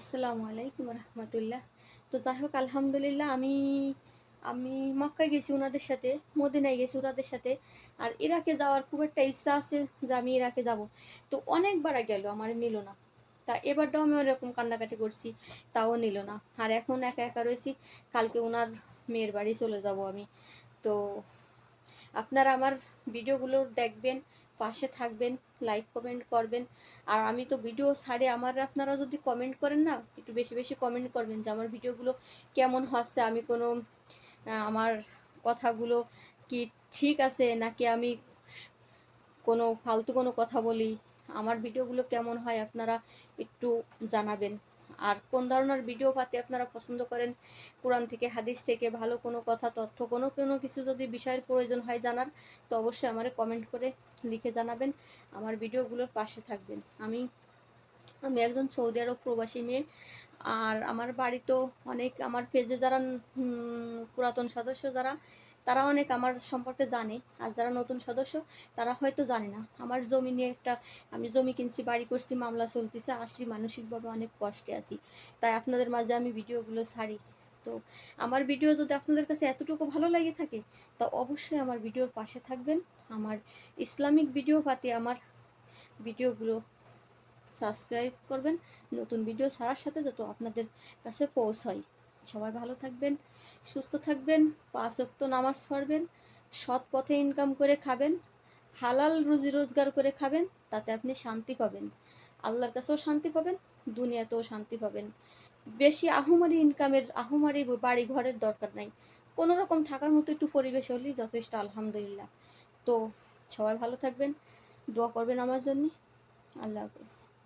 আসসালামু আলাইকুম রহমতুল্লাহ। তো যাই হোক আলহামদুলিল্লাহ আমি আমি মক্কায় গেছি ওনাদের সাথে, মদিনায় গেছি ওনাদের সাথে, আর ইরাকে যাওয়ার খুব একটা ইচ্ছা আছে যে আমি ইরাকে যাব। তো অনেকবার গেল, আমার নিল না। তা এবারটাও আমি ওরকম কান্নাকাটি করছি, তাও নিল না। আর এখন একা একা রয়েছি, কালকে ওনার মেয়ের বাড়ি চলে যাব আমি। তো আপনারা আমার ভিডিওগুলো দেখবেন, পাশে থাকবেন লাইক কমেন্ট করবেন। আর আমি তো ভিডিও ছাড়ে আমার, আপনারা যদি কমেন্ট করেন না, একটু বেশি বেশি কমেন্ট করবেন যে আমার ভিডিওগুলো কেমন হচ্ছে, আমি কোনো আমার কথাগুলো কি ঠিক আছে, নাকি আমি কোনো ফালতু কোনো কথা বলি, আমার ভিডিওগুলো কেমন হয়, আপনারা একটু জানাবেন। আর কোন ধরনের ভিডিও পাতে আপনারা পছন্দ করেন? কোরআন থেকে, হাদিস থেকে, ভালো কোনো কথা, তথ্য কোনো কোনো কিছু যদি বিষয়ের প্রয়োজন হয় জানার, তো অবশ্যই আমারে কমেন্ট করে লিখে জানাবেন। আমার ভিডিওগুলোর পাশে থাকবেন। আমি আমি একজন সৌদি আরব প্রবাসী মেয়ে, আর আমার বাড়িতেও অনেক, আমার পেজে যারা পুরাতন সদস্য যারা তারা অনেক আমার সম্পর্কে জানে। আর যারা নতুন সদস্য, তারা হয়তো জানে না। আমার জমি নিয়ে একটা, আমি জমি কিনছি, বাড়ি করছি, মামলা চলতেছে আসি মানসিকভাবে অনেক কষ্টে আছি। তাই আপনাদের মাঝে আমি ভিডিওগুলো ছাড়ি। তো আমার ভিডিও যদি আপনাদের কাছে এতটুকু ভালো লাগে থাকে, তো অবশ্যই আমার ভিডিওর পাশে থাকবেন। আমার ইসলামিক ভিডিও পাতে আমার ভিডিওগুলো সাবস্ক্রাইব করবেন। নতুন ভিডিও ছাড়ার সাথে যত আপনাদের কাছে পৌঁছায় সবাই ভালো থাকবেন, সুস্থ থাকবেন, পাঁচ ওয়াক্ত নামাজ পড়বেন, সৎ পথে ইনকাম করে খাবেন, হালাল রুজি রোজগার করে খাবেন, তাতে আপনি শান্তি পাবেন। আল্লাহর কাছেও শান্তি পাবেন, দুনিয়াতেও শান্তি পাবেন। বেশি আহুমারি ইনকামের আহুমারি বাড়ি ঘরের দরকার নাই। কোনো রকম থাকার মতো একটু পরিবেশ হলেই যথেষ্ট, আলহামদুলিল্লাহ। তো সবাই ভালো থাকবেন, দোয়া করবেন আমার জন্য। আল্লাহ হাফেজ।